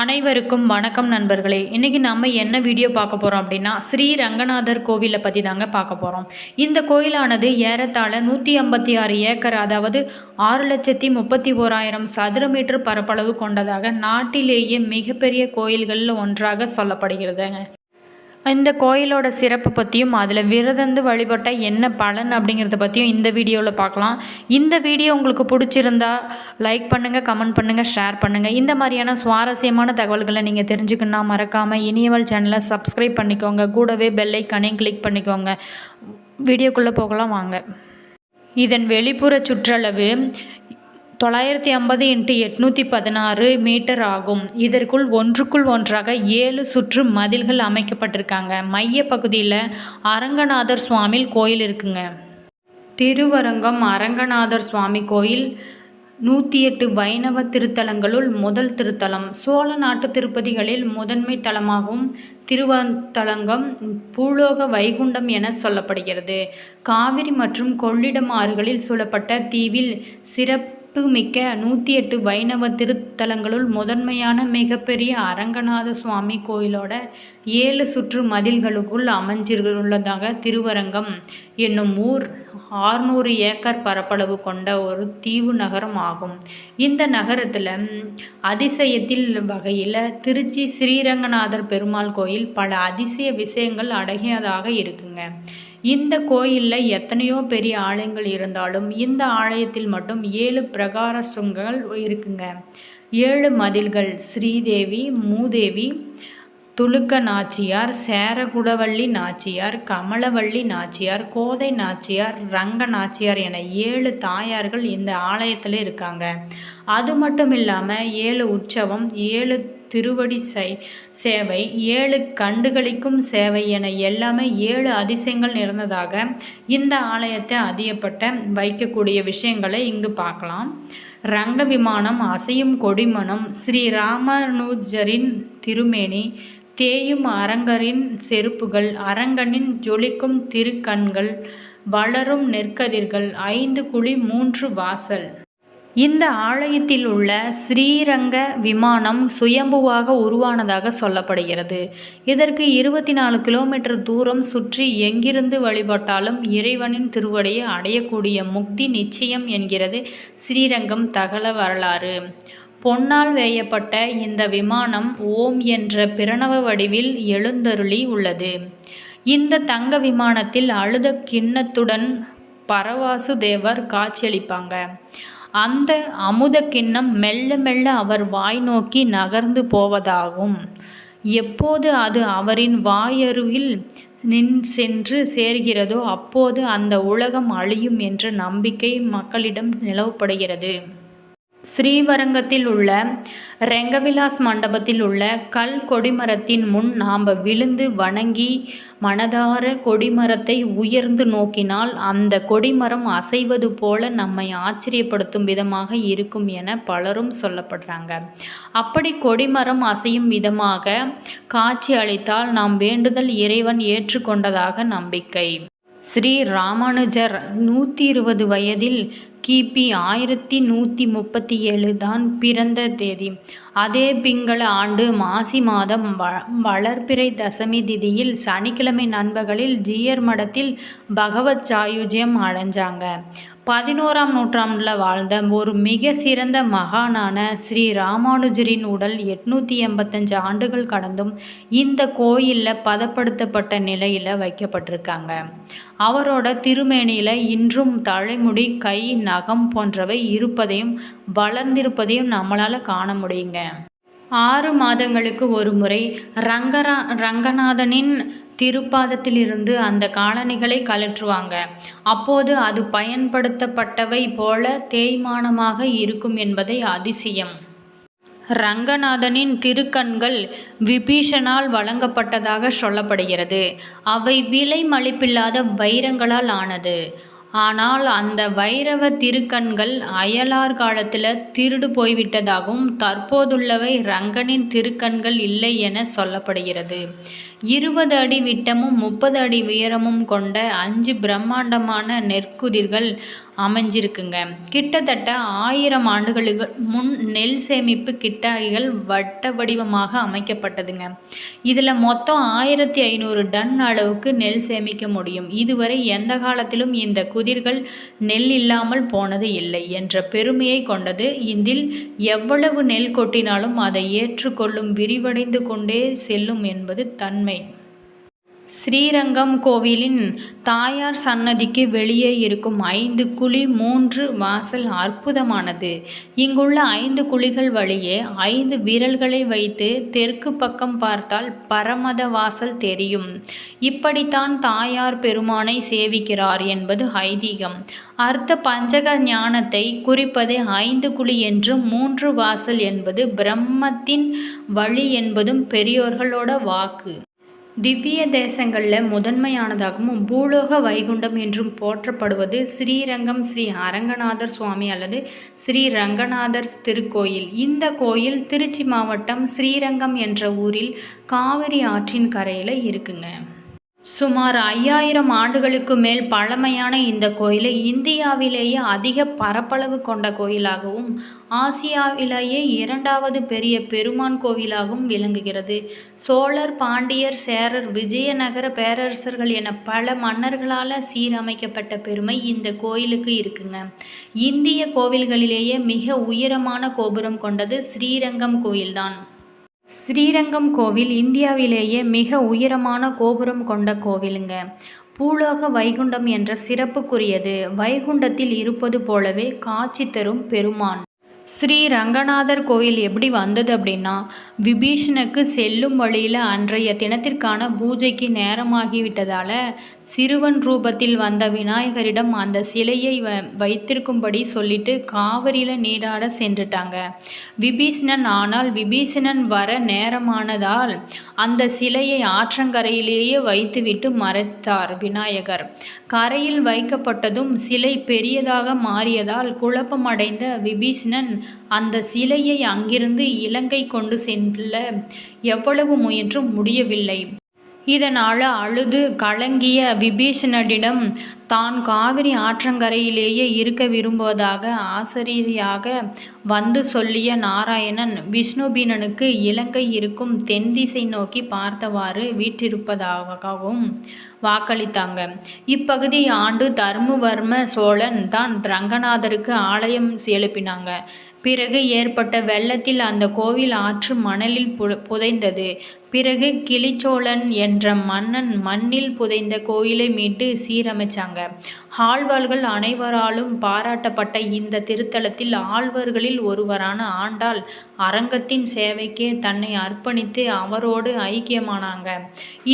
அனைவருக்கும் வணக்கம் நண்பர்களே. இன்றைக்கி நம்ம என்ன வீடியோ பார்க்க போகிறோம் அப்படின்னா ஸ்ரீ ரங்கநாதர் கோவிலை பற்றி தாங்க பார்க்க போகிறோம் இந்த கோயிலானது ஏறத்தாழ நூற்றி ஐம்பத்தி ஆறு ஏக்கர் அதாவது ஆறு லட்சத்தி முப்பத்தி ஓராயிரம் சதுர மீட்டர் பரப்பளவு கொண்டதாக நாட்டிலேயே மிகப்பெரிய கோயில்களில் ஒன்றாக சொல்லப்படுகிறதுங்க. இந்த கோயிலோட சிறப்பு பற்றியும் அதில் விரதந்து வழிபட்டால் என்ன பலன் அப்படிங்கிறத பற்றியும் இந்த வீடியோவில் பார்க்கலாம் இந்த வீடியோ உங்களுக்கு பிடிச்சிருந்தா லைக் பண்ணுங்கள் கமெண்ட் பண்ணுங்கள் ஷேர் பண்ணுங்கள் இந்த மாதிரியான சுவாரஸ்யமான தகவல்களை நீங்கள் தெரிஞ்சுக்கணுன்னா மறக்காமல் இனியவள் சேனலை சப்ஸ்கிரைப் பண்ணிக்கோங்க. கூடவே பெல் கிளிக் பண்ணிக்கோங்க. வீடியோக்குள்ளே போகலாம் வாங்க. இதன் வெளிப்புற சுற்றளவு தொள்ளாயிரத்தி ஐம்பது இன்ட்டு எட்நூற்றி பதினாறு மீட்டர் ஆகும். இதற்குள் ஒன்றுக்குள் ஒன்றாக ஏழு சுற்று மதில்கள் அமைக்கப்பட்டிருக்காங்க. மைய பகுதியில் அரங்கநாதர் சுவாமி கோயில் இருக்குங்க. திருவரங்கம் அரங்கநாதர் சுவாமி கோயில் நூற்றி எட்டு வைணவ திருத்தலங்களுள் முதல் திருத்தலம். சோழ நாட்டு திருப்பதிகளில் முதன்மை தலமாகவும் திருவத்தலங்கம் பூலோக வைகுண்டம் என சொல்லப்படுகிறது. காவிரி மற்றும் கொள்ளிடம் ஆறுகளில் சூழப்பட்ட தீவில் சிறப்பு மிக்க நூற்றி எட்டு வைணவ திருத்தலங்களுள் முதன்மையான மிகப்பெரிய அரங்கநாத சுவாமி கோயிலோட ஏழு சுற்று மதில்களுக்குள் அமைஞ்சிருந்துள்ளதாக திருவரங்கம் என்னும் ஊர் ஆறுநூறு ஏக்கர் பரப்பளவு கொண்ட ஒரு தீவு நகரம் ஆகும். இந்த நகரத்தில் அதிசயத்தில் வகையில் திருச்சி ஸ்ரீரங்கநாதர் பெருமாள் கோயில் பல அதிசய விஷயங்கள் அடங்கியதாக இருக்குங்க. இந்த கோயிலில் எத்தனையோ பெரிய ஆலயங்கள் இருந்தாலும் இந்த ஆலயத்தில் மட்டும் ஏழு பிர சுங்கங்கள் இருக்குங்க. ஏழு மதில்கள் ஸ்ரீதேவி மூதேவி துலுக்க நாச்சியார் சேரகுடவள்ளி நாச்சியார் கமலவள்ளி நாச்சியார் கோதை நாச்சியார் ரங்க நாச்சியார் என ஏழு தாயார்கள் இந்த ஆலயத்தில் இருக்காங்க. அது மட்டும் இல்லாமல் ஏழு உற்சவம் ஏழு திருவடி சை சேவை. ஏழு கண்டுகளிக்கும் சேவை என எல்லாமே ஏழு அதிசயங்கள் நிறந்ததாக இந்த ஆலயத்தை அதிகப்பட்ட வைக்கக்கூடிய விஷயங்களை இங்கு பார்க்கலாம். ரங்க விமானம் அசையும் கொடிமனம் ஸ்ரீ ராமானுஜரின் திருமேனி தேயும் அரங்கரின் செருப்புகள் அரங்கனின் ஜொலிக்கும் திருக்கண்கள் வளரும் நெற்கதிர்கள் ஐந்து குழி மூன்று வாசல். இந்த ஆலயத்தில் உள்ள ஸ்ரீரங்க விமானம் சுயம்புவாக உருவானதாக சொல்லப்படுகிறது. இதற்கு இருபத்தி நாலு கிலோமீட்டர் தூரம் சுற்றி எங்கிருந்து வழிபட்டாலும் இறைவனின் திருவடியை அடையக்கூடிய முக்தி நிச்சயம் என்கிறது ஸ்ரீரங்கம் தகல வரலாறு. பொன்னால் வேயப்பட்ட இந்த விமானம் ஓம் என்ற பிரணவ வடிவில் எழுந்தருளி உள்ளது. இந்த தங்க விமானத்தில் அழுத கிண்ணத்துடன் பரவாசு தேவர் காட்சியளிப்பாங்க. அந்த அமுத கிண்ணம் மெல்ல மெல்ல அவர் வாய் நோக்கி நகர்ந்து போவதாகும். எப்போது அது அவரின் வாயருகில் நின் சென்று சேர்கிறதோ அப்போது அந்த உலகம் அழியும் என்ற நம்பிக்கை மக்களிடம் நிலவப்படுகிறது. ஸ்ரீவரங்கத்தில் உள்ள ரெங்கவிலாஸ் மண்டபத்தில் உள்ள கல் கொடிமரத்தின் முன் நாம் விழுந்து வணங்கி மனதார கொடிமரத்தை உயர்ந்து நோக்கினால் அந்த கொடிமரம் அசைவது போல நம்மை ஆச்சரியப்படுத்தும் விதமாக இருக்கும் என பலரும் சொல்லப்படுறாங்க. அப்படி கொடிமரம் அசையும் விதமாக காட்சி அளித்தால் நாம் வேண்டுதல் இறைவன் ஏற்றுக்கொண்டதாக நம்பிக்கை. ஸ்ரீ ராமானுஜர் நூற்றி இருபது வயதில் கிபி ஆயிரத்தி நூற்றி முப்பத்தி ஏழு தான் பிறந்த தேதி. அதே பிங்கள ஆண்டு மாசி மாதம் வ வளர்பிறை தசமி திதியில் சனிக்கிழமை நண்பகலில் ஜீயர் மடத்தில் பகவத் சாயுஜ்யம் அடைஞ்சாங்க. பதினோராம் நூற்றாண்டில் வாழ்ந்த ஒரு மிக சிறந்த மகானான ஸ்ரீ ராமானுஜரின் உடல் எட்நூற்றி எண்பத்தஞ்சு ஆண்டுகள் கடந்தும் இந்த கோயிலில் பதப்படுத்தப்பட்ட நிலையில் வைக்கப்பட்டிருக்காங்க. அவரோட திருமேனியில் இன்றும் தலைமுடி கை நகம் போன்றவை இருப்பதையும் வளர்ந்திருப்பதையும் நம்மளால் காண முடியுங்க. ஆறு மாதங்களுக்கு ஒரு முறை ரங்கரா ரங்கநாதனின் திருப்பாதத்திலிருந்து அந்த காலணிகளை கழற்றுவாங்க. அப்போது அது பயன்படுத்தப்பட்டவை போல தேய்மானமாக இருக்கும் என்பதை அதிசயம். ரங்கநாதனின் திருக்கண்கள் விபீஷனால் வழங்கப்பட்டதாக சொல்லப்படுகிறது. அவை விலை மலிப்பில்லாத வைரங்களால் ஆனது. ஆனால் அந்த வைரவ திருக்கண்கள் அயலார் காலத்தில் திருடு போய்விட்டதாகவும் தற்போதுள்ளவை ரங்கனின் திருக்கண்கள் இல்லை என சொல்லப்படுகிறது. இருபது அடி விட்டமும் முப்பது அடி உயரமும் கொண்ட அஞ்சு பிரம்மாண்டமான நெற்குதிர்கள் அமைஞ்சிருக்குங்க. கிட்டத்தட்ட ஆயிரம் ஆண்டுகளுக்கு முன் நெல் சேமிப்பு கிட்டாய்கள் வட்ட வடிவமாக அமைக்கப்பட்டதுங்க. இதில் மொத்தம் ஆயிரத்தி ஐநூறு டன் அளவுக்கு நெல் சேமிக்க முடியும். இதுவரை எந்த காலத்திலும் இந்த குதிர்கள் நெல் இல்லாமல் போனது இல்லை என்ற பெருமையை கொண்டது இதில் எவ்வளவு நெல் கொட்டினாலும் அதை ஏற்றுக்கொள்ளும் விரிவடைந்து கொண்டே செல்லும் என்பது தன்மை. ஸ்ரீரங்கம் கோவிலின் தாயார் சன்னதிக்கு வெளியே இருக்கும் ஐந்து குழி மூன்று வாசல் அற்புதமானது. இங்குள்ள ஐந்து குழிகள் வழியே ஐந்து விரல்களை வைத்து தெற்கு பக்கம் பார்த்தால் பரமத வாசல் தெரியும். இப்படித்தான் தாயார் பெருமானை சேவிக்கிறார் என்பது ஐதீகம். அர்த்த பஞ்சக ஞானத்தை குறிப்பதே ஐந்து குழி என்றும் மூன்று வாசல் என்பது பிரம்மத்தின் வழி என்பதும் பெரியோர்களோட வாக்கு. திவ்ய தேசங்களில் முதன்மையானதாகவும் பூலோக வைகுண்டம் என்றும் போற்றப்படுவது ஸ்ரீரங்கம் ஸ்ரீ அரங்கநாதர் சுவாமி அல்லது ஸ்ரீ ரங்கநாதர் திருக்கோயில். இந்த கோயில் திருச்சி மாவட்டம் ஸ்ரீரங்கம் என்ற ஊரில் காவிரி ஆற்றின் கரையில் இருக்குங்க. சுமார் ஐயாயிரம் ஆண்டுகளுக்கு மேல் பழமையான இந்த கோயிலை இந்தியாவிலேயே அதிக பரப்பளவு கொண்ட கோயிலாகவும் ஆசியாவிலேயே இரண்டாவது பெரிய பெருமான் கோவிலாகவும் விளங்குகிறது. சோழர் பாண்டியர் சேரர் விஜயநகர பேரரசர்கள் என பல மன்னர்களால் சீரமைக்கப்பட்ட பெருமை இந்த கோயிலுக்கு இருக்குங்க. இந்திய கோவில்களிலேயே மிக உயரமான கோபுரம் கொண்டது ஸ்ரீரங்கம் கோயில்தான். ஸ்ரீரங்கம் கோவில் இந்தியாவிலேயே மிக உயரமான கோபுரம் கொண்ட கோவிலுங்க. பூலோக வைகுண்டம் என்ற சிறப்புக்குரியது. வைகுண்டத்தில் இருப்பது போலவே காட்சி தரும் பெருமான். ஸ்ரீ ரங்கநாதர் கோயில் எப்படி வந்தது அப்படின்னா விபீஷனுக்கு செல்லும் வழியில் அன்றைய தினத்திற்கான பூஜைக்கு நேரமாகிவிட்டதால் சிறுவன் ரூபத்தில் வந்த விநாயகரிடம் அந்த சிலையை வ வைத்திருக்கும்படி சொல்லிட்டு காவிரியில் நீராட சென்றுட்டாங்க. விபீஷணன் ஆனால் விபீஷணன் வர நேரமானதால் அந்த சிலையை ஆற்றங்கரையிலேயே வைத்துவிட்டு மறைத்தார் விநாயகர். கரையில் வைக்கப்பட்டதும் சிலை பெரியதாக மாறியதால் குழப்பமடைந்த விபீஷணன் அந்த சிலையை அங்கிருந்து இலங்கை கொண்டு செல்ல எவ்வளவு முயன்றும் முடியவில்லை. இதனால் அழுது கலங்கிய விபீஷணனிடம் தான் காவிரி ஆற்றங்கரையிலேயே இருக்க விரும்புவதாக ஆசிரியராக வந்து சொல்லிய நாராயணன் விஷ்ணுபீனனுக்கு இலங்கை இருக்கும் தென் திசை நோக்கி பார்த்தவாறு வீற்றிருப்பதாகவும் வாக்களித்தாங்க. இப்பகுதி ஆண்டு தர்மவர்ம சோழன் தான் ரங்கநாதருக்கு ஆலயம் எழுப்பினாங்க. பிறகு ஏற்பட்ட வெள்ளத்தில் அந்த கோவில் ஆற்று மணலில் புதைந்தது. பிறகு கிளிச்சோழன் என்ற மன்னன் மண்ணில் புதைந்த கோயிலை மீட்டு சீரமைச்சாங்க. ஆழ்வார்கள் அனைவராலும் பாராட்டப்பட்ட இந்த திருத்தலத்தில் ஆழ்வர்களில் ஒருவரான ஆண்டாள் அரங்கத்தின் சேவைக்கே தன்னை அர்ப்பணித்து அவரோடு ஐக்கியமானாங்க.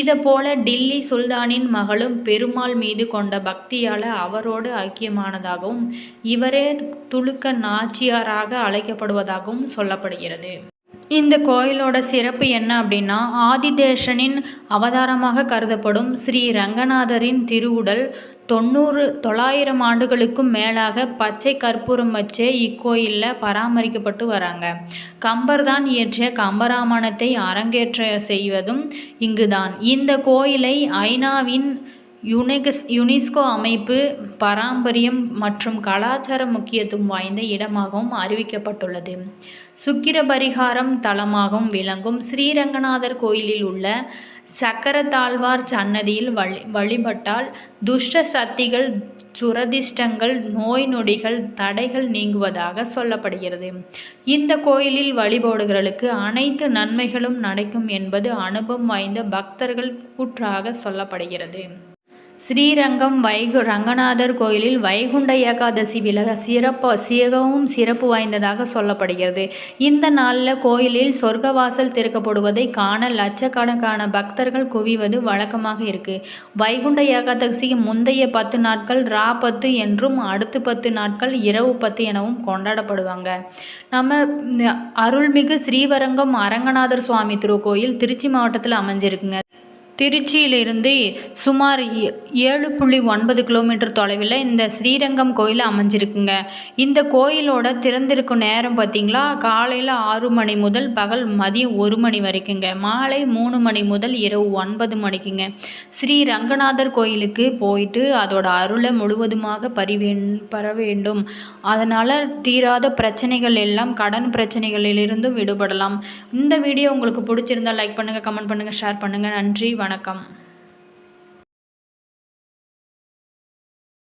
இதை போல டில்லி சுல்தானின் மகளும் பெருமாள் மீது கொண்ட பக்தியால் அவரோடு ஐக்கியமானதாகவும் இவரே துலுக்க நாச்சியாராக அழைக்கப்படுவதாகவும் சொல்லப்படுகிறது. இந்த கோயிலோட சிறப்பு என்ன அப்படின்னா ஆதிதேஷனின் அவதாரமாக கருதப்படும் ஸ்ரீ ரங்கநாதரின் திருவுடல் தொண்ணூறு தொள்ளாயிரம் ஆண்டுகளுக்கும் மேலாக பச்சை கற்பூரம் வச்சே இக்கோயிலில் பராமரிக்கப்பட்டு வராங்க. கம்பர் தான் இயற்றிய கம்பராமாயணத்தை அரங்கேற்ற செய்வதும் இங்குதான். இந்த கோயிலை ஐநாவின் யுனெகஸ் யுனெஸ்கோ அமைப்பு பாரம்பரியம் மற்றும் கலாச்சார முக்கியத்துவம் வாய்ந்த இடமாகவும் அறிவிக்கப்பட்டுள்ளது. சுக்கிர பரிகாரம் தலமாகவும் விளங்கும் ஸ்ரீரங்கநாதர் கோயிலில் உள்ள சக்கரத்தாழ்வார் சன்னதியில் வழி வழிபட்டால் துஷ்ட சக்திகள் சுரதிஷ்டங்கள் நோய் நொடிகள் தடைகள் நீங்குவதாக சொல்லப்படுகிறது. இந்த கோயிலில் வழிபாடுகளுக்கு அனைத்து நன்மைகளும் நடக்கும் என்பது அனுபவம் வாய்ந்த பக்தர்கள் கூற்றாக சொல்லப்படுகிறது. ஸ்ரீரங்கம் வைகு ரங்கநாதர் கோயிலில் வைகுண்ட ஏகாதசி விலக சிறப்பு சிகவும் சிறப்பு வாய்ந்ததாக சொல்லப்படுகிறது. இந்த நாளில் கோயிலில் சொர்க்கவாசல் திறக்கப்படுவதை காண லட்சக்கணக்கான பக்தர்கள் குவிவது வழக்கமாக இருக்குது வைகுண்ட ஏகாதசிக்கு முந்தைய பத்து நாட்கள் ரா பத்து என்றும் அடுத்து பத்து நாட்கள் இரவு பத்து எனவும் கொண்டாடப்படுவாங்க. நம்ம அருள்மிகு ஸ்ரீவரங்கம் அரங்கநாதர் சுவாமி திருக்கோயில் திருச்சி மாவட்டத்தில் அமைஞ்சிருக்குங்க. திருச்சியிலிருந்து சுமார் ஏ- ஏழு புள்ளி ஒன்பது கிலோமீட்டர் தொலைவில் இந்த ஸ்ரீரங்கம் கோயில் அமைஞ்சிருக்குங்க. இந்த கோயிலோட திறந்திருக்கும் நேரம் பார்த்தீங்களா? காலையில் ஆறு மணி முதல் பகல் மதியம் ஒரு மணி வரைக்குங்க. மாலை மூணு மணி முதல் இரவு ஒன்பது மணிக்குங்க. ஸ்ரீ ரங்கநாதர் கோயிலுக்கு போயிட்டு அதோட அருளை முழுவதுமாக பரிவேன் பெற வேண்டும் அதனால் தீராத பிரச்சனைகள் எல்லாம் கடன் பிரச்சனைகளிலிருந்தும் விடுபடலாம். இந்த வீடியோ உங்களுக்கு பிடிச்சிருந்தா லைக் பண்ணுங்கள் கமெண்ட் பண்ணுங்கள் ஷேர் பண்ணுங்கள் நன்றி வணக்கம்.